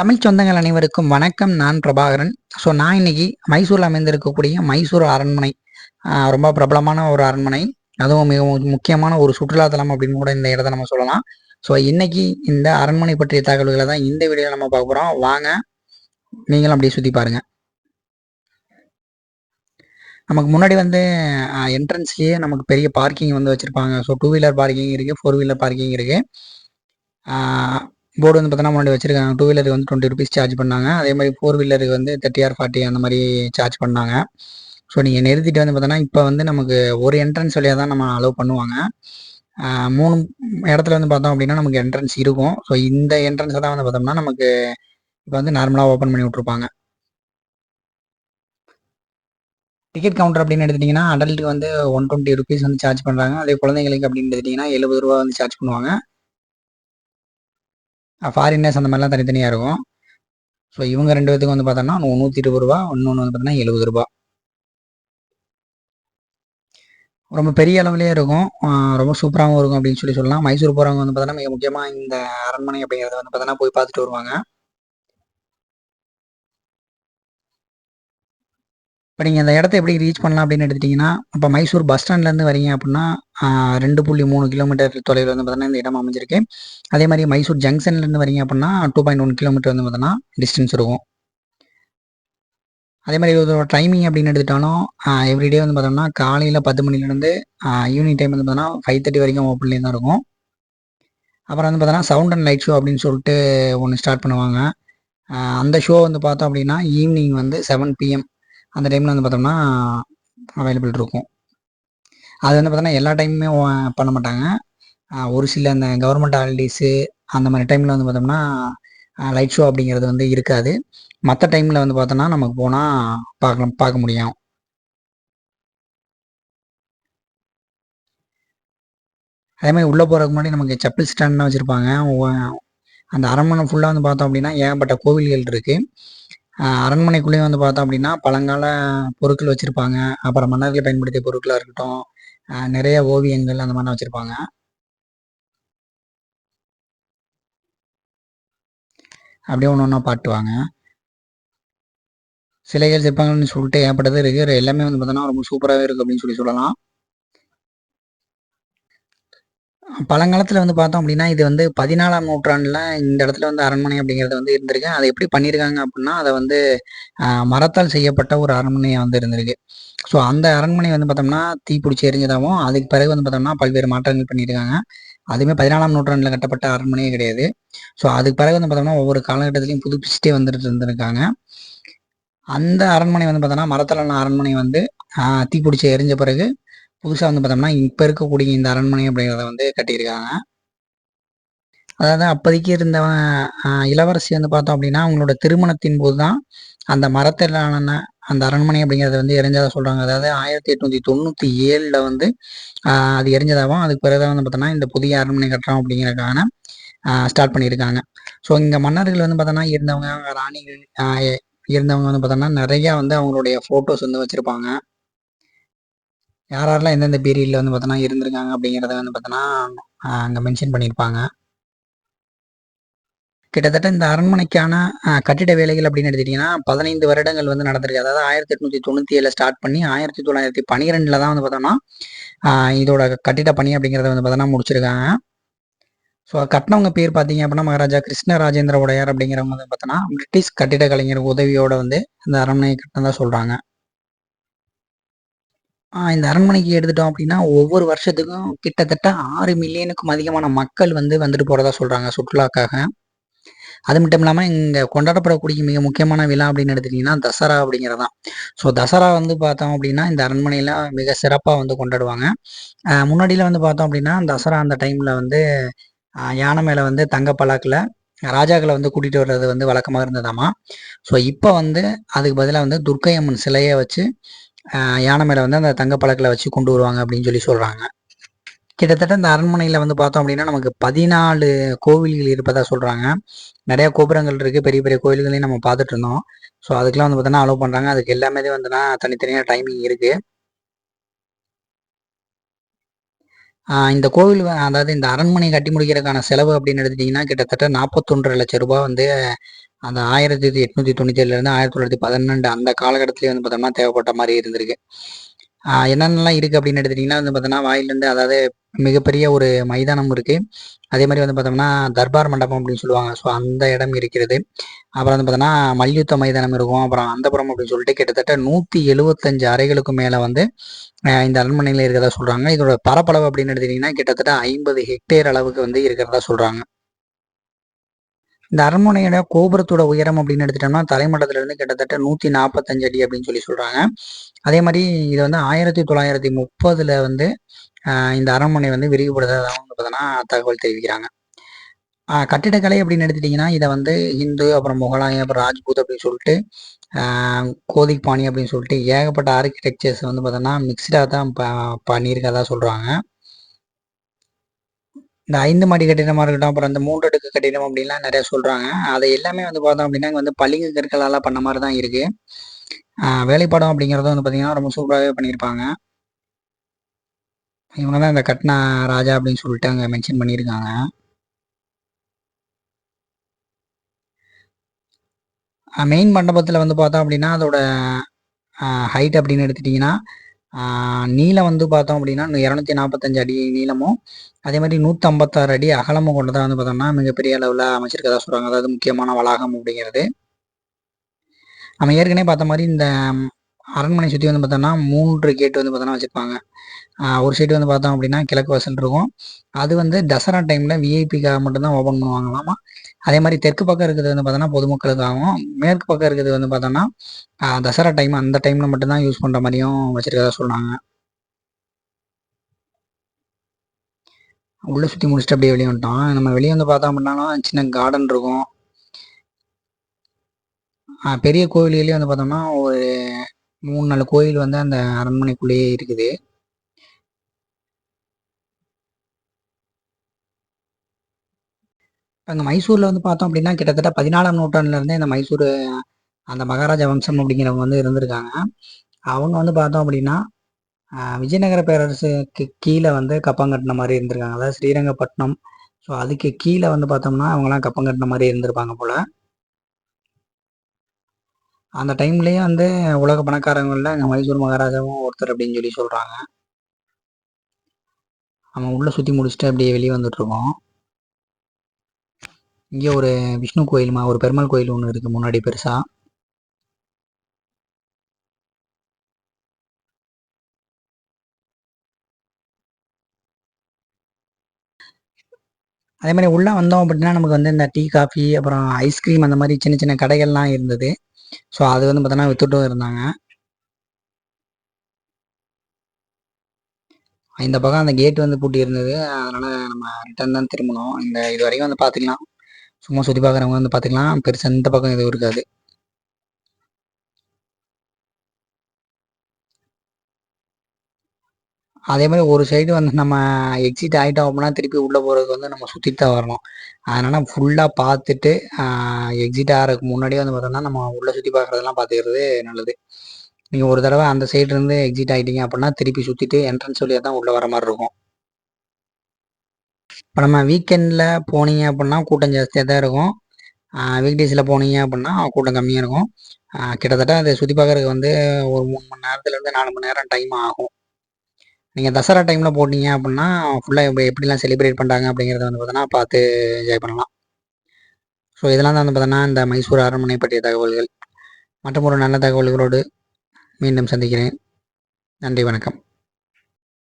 தமிழ் சொந்தங்கள் அனைவருக்கும் வணக்கம். நான் பிரபாகரன். ஸோ நான் இன்னைக்கு மைசூரில் அமைந்திருக்கக்கூடிய மைசூர் அரண்மனை ரொம்ப பிரபலமான ஒரு அரண்மனை. அதுவும் மிக முக்கியமான ஒரு சுற்றுலாத்தலம் அப்படின்னு கூட இந்த இடத்த நம்ம சொல்லலாம். ஸோ இன்னைக்கு இந்த அரண்மனை பற்றிய தகவல்களை தான் இந்த வீடியோவில் நம்ம பார்க்க போகிறோம் வாங்க நீங்களும் அப்படியே சுற்றி பாருங்கள் நமக்கு முன்னாடி வந்து என்ட்ரன்ஸ்லேயே நமக்கு பெரிய பார்க்கிங் வந்து வச்சுருப்பாங்க. ஸோ டூ வீலர் பார்க்கிங் இருக்குது ஃபோர் வீலர் பார்க்கிங் இருக்குது போர்டு வந்து பார்த்தோன்னா முன்னாடி வச்சிருக்காங்க. டூ வீலருக்கு வந்து டுவெண்ட்டி ருபீஸ் சார்ஜ் பண்ணாங்க. அதே மாதிரி ஃபோர் வீலருக்கு வந்து தேர்ட்டி ஆர் ஃபார்ட்டி அந்த மாதிரி சார்ஜ் பண்ணாங்க. ஸோ நீங்கள் நிறுத்திட்டு வந்து பார்த்தோன்னா இப்போ வந்து நமக்கு ஒரு என்ட்ரன்ஸ் வழியாக தான் நம்ம அலோவ் பண்ணுவாங்க. மூணு இடத்துல வந்து பார்த்தோம் அப்படின்னா நமக்கு என்ட்ரன்ஸ் இருக்கும். ஸோ இந்த என்ட்ரன்ஸை தான் வந்து பார்த்தோம்னா நமக்கு இப்போ வந்து நார்மலாக ஓப்பன் பண்ணி விட்ருப்பாங்க டிக்கெட் கவுண்டர் அப்படின்னு எடுத்துட்டிங்கன்னா அடல்ட்டுக்கு வந்து ஒன் டுவெண்ட்டி ருபீஸ் வந்து சார்ஜ் பண்ணுறாங்க அதே குழந்தைங்களுக்கு அப்படின்னு எடுத்துட்டிங்கன்னா எழுபது ரூபா வந்து சார்ஜ் பண்ணுவாங்க. ஃபாரினர்ஸ் அந்த மாதிரிலாம் தனித்தனியாக இருக்கும். ஸோ இவங்க ரெண்டு பேத்துக்கு வந்து பார்த்தோம்னா நூற்றி இருபது ரூபா இன்னொன்று வந்து பார்த்தோன்னா எழுபது ரூபா. ரொம்ப பெரிய அளவுலேயே இருக்கும். ரொம்ப சூப்பராகவும் இருக்கும் அப்படின்னு சொல்லி சொல்லலாம். மைசூர் போகிறவங்க வந்து பார்த்தோன்னா மிக முக்கியமாக இந்த அரண்மனை அப்படிங்கிறத வந்து பார்த்தோன்னா போய் பார்த்துட்டு வருவாங்க. இப்போ நீங்கள் அந்த இடத்த எப்படி ரீச் பண்ணலாம் அப்படின்னு எடுத்துட்டிங்கன்னா இப்போ மைசூர் பஸ் ஸ்டாண்ட்லேருந்து வரீங்க அப்படின்னா ரெண்டு புள்ளி மூணு கிலோமீட்டர் தொலைவில் வந்து பார்த்தோன்னா இந்த இடம் அமைஞ்சிருக்கு. அதே மாதிரி மைசூர் ஜங்ஷன்லேருந்து வரீங்க அப்படின்னா டூ பாயிண்ட் ஒன் கிலோமீட்டர் வந்து பார்த்தோன்னா டிஸ்டன்ஸ் இருக்கும். அதே மாதிரி இதோட டைமிங் அப்படின்னு எடுத்துட்டாலும் எவ்ரிடே வந்து பார்த்தோம்னா காலையில் பத்து மணிலேருந்து ஈவினிங் டைம் வந்து பார்த்தோன்னா ஃபைவ் தேர்ட்டி வரைக்கும் ஓப்பன்லேயே தான் இருக்கும். அப்புறம் வந்து பார்த்தோன்னா சவுண்ட் அண்ட் லைட் ஷோ அப்படின்னு சொல்லிட்டு ஒன்று ஸ்டார்ட் பண்ணுவாங்க. அந்த ஷோ வந்து பார்த்தோம் அப்படின்னா ஈவினிங் வந்து செவன் பிஎம் அந்த டைமில் வந்து பார்த்தோம்னா அவைலபிள் இருக்கும். அது வந்து பார்த்தோன்னா எல்லா டைமுமே பண்ண மாட்டாங்க. ஒரு சில அந்த கவர்மெண்ட் ஹாலிடேஸு அந்த மாதிரி டைமில் வந்து பார்த்தோம்னா லைட் ஷோ அப்படிங்கிறது வந்து இருக்காது. மற்ற டைமில் வந்து பார்த்தோன்னா நமக்கு போனால் பார்க்கலாம் பார்க்க முடியும். அதே மாதிரி உள்ளே போகிறதுக்கு முன்னாடி நமக்கு செப்பல் ஸ்டாண்ட்லாம் வச்சுருப்பாங்க. அந்த அரண்மனை ஃபுல்லாக வந்து பார்த்தோம் அப்படின்னா ஏகப்பட்ட கோவில்கள் இருக்குது அரண்மனைக்குள்ளேயும் வந்து பார்த்தோம் அப்படின்னா பழங்கால பொருட்கள் வச்சுருப்பாங்க. அப்புறம் மன்னர்கள் பயன்படுத்திய பொருட்களாக இருக்கட்டும் நிறைய ஓவியங்கள் அந்த மாதிரிலாம் வச்சுருப்பாங்க. அப்படியே ஒன்று ஒன்றா பாட்டுவாங்க சிலைகள் சிற்பங்கள்னு சொல்லிட்டு ஏற்பட்டது இருக்குது எல்லாமே வந்து பார்த்தோன்னா ரொம்ப சூப்பராகவே இருக்குது அப்படின்னு சொல்லி சொல்லலாம். பழங்காலத்தில் வந்து பார்த்தோம் அப்படின்னா இது வந்து பதினாலாம் நூற்றாண்டில் இந்த இடத்துல வந்து அரண்மனை அப்படிங்கிறது வந்து இருந்திருக்கு. அதை எப்படி பண்ணியிருக்காங்க அப்படின்னா அதை வந்து மரத்தால் செய்யப்பட்ட ஒரு அரண்மனையாக வந்து இருந்திருக்கு. ஸோ அந்த அரண்மனை வந்து பார்த்தோம்னா தீப்பிடிச்சி எரிஞ்சதாகவும் அதுக்கு பிறகு வந்து பார்த்தோம்னா பல்வேறு மாற்றங்கள் பண்ணியிருக்காங்க அதுவுமே பதினாலாம் நூற்றாண்டில் கட்டப்பட்ட அரண்மனையே கிடையாது. ஸோ அதுக்கு பிறகு வந்து பார்த்தோம்னா ஒவ்வொரு காலகட்டத்திலையும் புதுப்பிச்சுட்டே வந்துட்டு இருந்திருக்காங்க. அந்த அரண்மனை வந்து பார்த்தோம்னா மரத்தாலான அரண்மனை வந்து தீப்பிடிச்சி எரிஞ்ச பிறகு புதுசாக வந்து பார்த்தோம்னா இப்போ இருக்கக்கூடிய இந்த அரண்மனை அப்படிங்கிறத வந்து கட்டியிருக்காங்க. அதாவது அப்போதைக்கு இருந்த இளவரசி வந்து பார்த்தோம் அப்படின்னா அவங்களோட திருமணத்தின் போது தான் அந்த மரத்திலான அந்த அரண்மனை அப்படிங்கிறத வந்து எரிஞ்சதாக சொல்கிறாங்க அதாவது ஆயிரத்தி எட்நூற்றி தொண்ணூற்றி ஏழில் வந்து அது எரிஞ்சதாகவும் அதுக்கு பிறகு வந்து பார்த்தோன்னா இந்த புதிய அரண்மனை கட்டுறோம் அப்படிங்கிறதுக்கான ஸ்டார்ட் பண்ணியிருக்காங்க. ஸோ இங்கே மன்னர்கள் வந்து பார்த்தோன்னா இருந்தவங்க ராணிகள் இருந்தவங்க வந்து பார்த்தோன்னா நிறையா வந்து அவங்களுடைய ஃபோட்டோஸ் வந்து வச்சுருப்பாங்க. யாரெல்லாம் எந்தெந்த பீரியடில் வந்து பார்த்தோன்னா இருந்திருக்காங்க அப்படிங்கிறத வந்து பார்த்தோன்னா அங்கே மென்ஷன் பண்ணியிருப்பாங்க. கிட்டத்தட்ட இந்த அரண்மனைக்கான கட்டிட வேலைகள் அப்படின்னு எடுத்துட்டீங்கன்னா பதினைந்து வருடங்கள் வந்து நடந்திருக்கு. அதாவது ஆயிரத்தி எட்நூற்றி தொண்ணூற்றி ஏழில் ஸ்டார்ட் பண்ணி ஆயிரத்தி தொள்ளாயிரத்தி பன்னிரெண்டில் தான் வந்து பார்த்தோம்னா இதோட கட்டிட பணி அப்படிங்கிறத வந்து பார்த்தோன்னா முடிச்சிருக்காங்க. ஸோ கட்டினவங்க பேர் பார்த்தீங்க அப்படின்னா மகாராஜா கிருஷ்ண ராஜேந்திர உடையார் அப்படிங்கிறவங்க வந்து பார்த்தோன்னா பிரிட்டிஷ் கட்டிட கலைஞர் உதவியோட வந்து இந்த அரண்மனை சொல்கிறாங்க இந்த அரண்மனைக்கு எடுத்துட்டோம் அப்படின்னா ஒவ்வொரு வருஷத்துக்கும் கிட்டத்தட்ட ஆறு மில்லியனுக்கும் அதிகமான மக்கள் வந்து வந்துட்டு போகிறதா சொல்கிறாங்க சுற்றுலாக்காக. அது மட்டும் இல்லாமல் இங்கே கொண்டாடப்படக்கூடிய மிக முக்கியமான விழா அப்படின்னு எடுத்துக்கிட்டிங்கன்னா தசரா அப்படிங்கிறதான். ஸோ தசரா வந்து பார்த்தோம் அப்படின்னா இந்த அரண்மனையில் மிக சிறப்பாக வந்து கொண்டாடுவாங்க. முன்னாடியில் வந்து பார்த்தோம் அப்படின்னா தசரா அந்த டைமில் வந்து யானை மேலே வந்து தங்க பலாக்கில் ராஜாக்களை வந்து கூட்டிகிட்டு வர்றது வந்து வழக்கமாக இருந்ததாமா. ஸோ இப்போ வந்து அதுக்கு பதிலாக வந்து துர்க்கை அம்மன் சிலையை வச்சு யானை மேலே வந்து அந்த தங்க பழக்கில் வச்சு கொண்டு வருவாங்க அப்படின்னு சொல்லி சொல்கிறாங்க கிட்டத்தட்ட இந்த அரண்மனையில் வந்து பார்த்தோம் அப்படின்னா நமக்கு பதினாலு கோவில்கள் இருப்பதாக சொல்கிறாங்க நிறைய கோபுரங்கள் இருக்குது பெரிய பெரிய கோவில்களையும் நம்ம பார்த்துட்டு இருந்தோம். ஸோ அதுக்கெல்லாம் வந்து பார்த்தோன்னா அலோவ் பண்ணுறாங்க அதுக்கு எல்லாமே வந்துன்னா தனித்தனியாக டைமிங் இருக்குது இந்த கோவில் அதாவது இந்த அரண்மனை கட்டி முடிக்கிறதுக்கான செலவு அப்படின்னு எடுத்துட்டிங்கன்னா கிட்டத்தட்ட நாற்பத்தொன்றரை லட்சம் ரூபாய் வந்து அந்த ஆயிரத்தி எட்நூத்தி தொண்ணூற்றி ஏழுலேருந்து ஆயிரத்தி தொள்ளாயிரத்தி பதினெண்டு அந்த காலகட்டத்திலே வந்து பார்த்தோம்னா தேவைப்பட்ட மாதிரி இருந்திருக்கு. என்னென்னலாம் இருக்குது அப்படின்னு எடுத்துட்டிங்கன்னா வந்து பார்த்தோன்னா வாயிலேருந்து அதாவது மிகப்பெரிய ஒரு மைதானம் இருக்குது அதே மாதிரி வந்து பார்த்தோம்னா தர்பார் மண்டபம் அப்படின்னு சொல்லுவாங்க. ஸோ அந்த இடம் இருக்கிறது. அப்புறம் வந்து பார்த்தோன்னா மல்யுத்த மைதானம் இருக்கும். அப்புறம் அந்தபுரம் அப்படின்னு சொல்லிட்டு கிட்டத்தட்ட நூற்றி எழுபத்தஞ்சு அறைகளுக்கு மேலே வந்து இந்த அரண்மனையில் இருக்கிறதா சொல்கிறாங்க இதோட பரப்பளவு அப்படின்னு எடுத்துட்டிங்கன்னா கிட்டத்தட்ட ஐம்பது ஹெக்டேர் அளவுக்கு வந்து இருக்கிறதா சொல்கிறாங்க இந்த அரண்மனையோட கோபுரத்தோட உயரம் அப்படின்னு எடுத்துட்டோம்னா தலைமட்டத்திலிருந்து கிட்டத்தட்ட நூற்றி நாற்பத்தஞ்சு அடி அப்படின்னு சொல்லி சொல்கிறாங்க அதே மாதிரி இது வந்து ஆயிரத்தி தொள்ளாயிரத்தி முப்பதில் வந்து இந்த அரண்மனை வந்து விரிவுபடுத்ததாக வந்து பார்த்தோன்னா தகவல் தெரிவிக்கிறாங்க. கட்டிடக்கலை அப்படின்னு எடுத்துட்டிங்கன்னா இதை வந்து இந்து அப்புறம் முகலாயம் அப்புறம் ராஜ்பூத் அப்படின்னு சொல்லிட்டு கோதிக் பாணி அப்படின்னு சொல்லிட்டு ஏகப்பட்ட ஆர்கிடெக்சர்ஸ் வந்து பார்த்தோன்னா மிக்சடாக தான் ப பண்ணியிருக்கதா சொல்கிறாங்க இந்த ஐந்து மாடி கட்டிடமாக இருக்கட்டும் அப்புறம் அந்த மூன்று அடுக்கு கட்டிடம் அப்படின்லாம் நிறையா சொல்கிறாங்க அதை எல்லாமே வந்து பார்த்தோம் அப்படின்னா இங்கே வந்து பளிங்கு கற்களால் பண்ண மாதிரி தான் இருக்குது வேலைப்பாடம் அப்படிங்கிறதும் வந்து பார்த்திங்கன்னா ரொம்ப சூப்பராகவே பண்ணியிருப்பாங்க. இவங்க தான் இந்த கட்னா ராஜா அப்படின்னு சொல்லிட்டு அங்கே மென்ஷன் பண்ணியிருக்காங்க. மெயின் மண்டபத்தில் வந்து பார்த்தோம் அப்படின்னா அதோட ஹைட் அப்படின்னு எடுத்துட்டிங்கன்னா நீளம் வந்து பார்த்தோம் அப்படின்னா இரநூத்தி நாற்பத்தஞ்சு அடி நீளமும் அதே மாதிரி நூற்றம்பத்தாறு அடி அகலமும் கொண்டதாக வந்து பார்த்தோம்னா மிகப்பெரிய அளவில் அமைச்சிருக்கதா சொல்கிறாங்க அதாவது முக்கியமான வளாகம் அப்படிங்கிறது. நம்ம ஏற்கனவே பார்த்த மாதிரி இந்த அரண்மனை சுற்றி வந்து பார்த்தோம்னா மூன்று கேட் வந்து பார்த்தோன்னா வச்சுருப்பாங்க. ஒரு சைடு வந்து பார்த்தோம் அப்படின்னா கிழக்கு வாசல் இருக்கும். அது வந்து தசரா டைமில் விஐபிக்காக மட்டும்தான் ஓப்பன் பண்ணுவாங்களாமா? அதே மாதிரி தெற்கு பக்கம் இருக்கிறது வந்து பார்த்தோன்னா பொதுமக்களுக்காகவும் மேற்கு பக்கம் இருக்கிறது வந்து பார்த்தோன்னா தசரா டைம் அந்த டைமில் மட்டும்தான் யூஸ் பண்ணுற மாதிரியும் வச்சுருக்கதா சொன்னாங்க உள்ளே சுற்றி முடிச்சுட்டு அப்படியே வெளியே வந்துட்டோம். நம்ம வெளியே வந்து பார்த்தோம் அப்படின்னாலும் சின்ன கார்டன் இருக்கும். பெரிய கோவில்களே வந்து பார்த்தோம்னா ஒரு மூணு நாலு கோயில் வந்து அந்த அரண்மனைக்குள்ளேயே இருக்குது. அங்கே மைசூரில் வந்து பார்த்தோம் அப்படின்னா கிட்டத்தட்ட பதினாலாம் நூற்றாண்டுலேருந்தே இந்த மைசூர் அந்த மகாராஜா வம்சம் அப்படிங்கிறவங்க வந்து இருந்திருக்காங்க. அவங்க வந்து பார்த்தோம் அப்படின்னா விஜயநகர பேரரசுக்கு கீழே வந்து கப்பம் கட்டின மாதிரி இருந்திருக்காங்க. அதாவது ஸ்ரீரங்கப்பட்டினம் ஸோ அதுக்கு கீழே வந்து பார்த்தோம்னா அவங்களாம் கப்பம் கட்டின மாதிரி இருந்திருப்பாங்க போல். அந்த டைம்லேயே வந்து உலக பணக்காரங்களில் அங்கே மைசூர் மகாராஜாவும் ஒருத்தர் அப்படின்னு சொல்லி சொல்கிறாங்க அவன் உள்ளே சுற்றி முடிச்சுட்டு அப்படியே வெளியே வந்துட்டுருக்கோம் இங்கே ஒரு விஷ்ணு கோயிலுமா ஒரு பெருமாள் கோயில் ஒன்று இருக்குது முன்னாடி பெருசாக அதே மாதிரி உள்ளே வந்தோம் அப்படின்னா நமக்கு வந்து இந்த டீ காஃபி அப்புறம் ஐஸ்கிரீம் அந்த மாதிரி சின்ன சின்ன கடைகள்லாம் இருந்தது. ஸோ அது வந்து பார்த்தோன்னா வித்துட்டும் இருந்தாங்க. இந்த பக்கம் அந்த கேட் வந்து பூட்டி இருந்தது அதனால் நம்ம ரிட்டர்ன் தான் திரும்பணும் இந்த இது வரைக்கும் வந்து பார்த்துக்கலாம் சும்மா சுற்றி பார்க்குறவங்க வந்து பார்த்துக்கலாம் பெருசாக இந்த பக்கம் எதுவும் இருக்காது. அதே மாதிரி ஒரு சைடு வந்து நம்ம எக்ஸிட் ஆகிட்டோம் அப்படின்னா திருப்பி உள்ளே போகிறதுக்கு வந்து நம்ம சுற்றிட்டு தான் வரணும். அதனால் ஃபுல்லாக பார்த்துட்டு எக்ஸிட் ஆகிறதுக்கு முன்னாடியே வந்து பார்த்தோம்னா நம்ம உள்ளே சுற்றி பார்க்குறதெல்லாம் பார்த்துக்கிறது நல்லது. நீங்கள் ஒரு தடவை அந்த சைட்லேருந்து எக்ஸிட் ஆகிட்டீங்க அப்படின்னா திருப்பி சுற்றிட்டு என்ட்ரன்ஸ் வழியாக தான் உள்ளே வர மாதிரி இருக்கும். இப்போ நம்ம வீக்கெண்டில் போனீங்க அப்படின்னா கூட்டம் ஜாஸ்தியாக தான் இருக்கும். வீக் போனீங்க அப்படின்னா கூட்டம் கம்மியாக இருக்கும். கிட்டத்தட்ட அதை சுற்றி பார்க்குறதுக்கு வந்து ஒரு மூணு மணி நேரத்துலேருந்து நாலு மணி நேரம் டைம் ஆகும். நீங்கள் தசரா டைமில் போட்டீங்க அப்படின்னா ஃபுல்லாக இப்போ எப்படிலாம் செலிப்ரேட் பண்ணுறாங்க அப்படிங்கிறத வந்து பார்த்தோன்னா பார்த்து என்ஜாய் பண்ணலாம். ஸோ இதெல்லாம் தான் வந்து பார்த்தோன்னா இந்த மைசூர் அரண்மனை பற்றிய தகவல்கள். மற்றும் ஒரு நல்ல தகவல்களோடு மீண்டும் சந்திக்கிறேன். நன்றி வணக்கம்.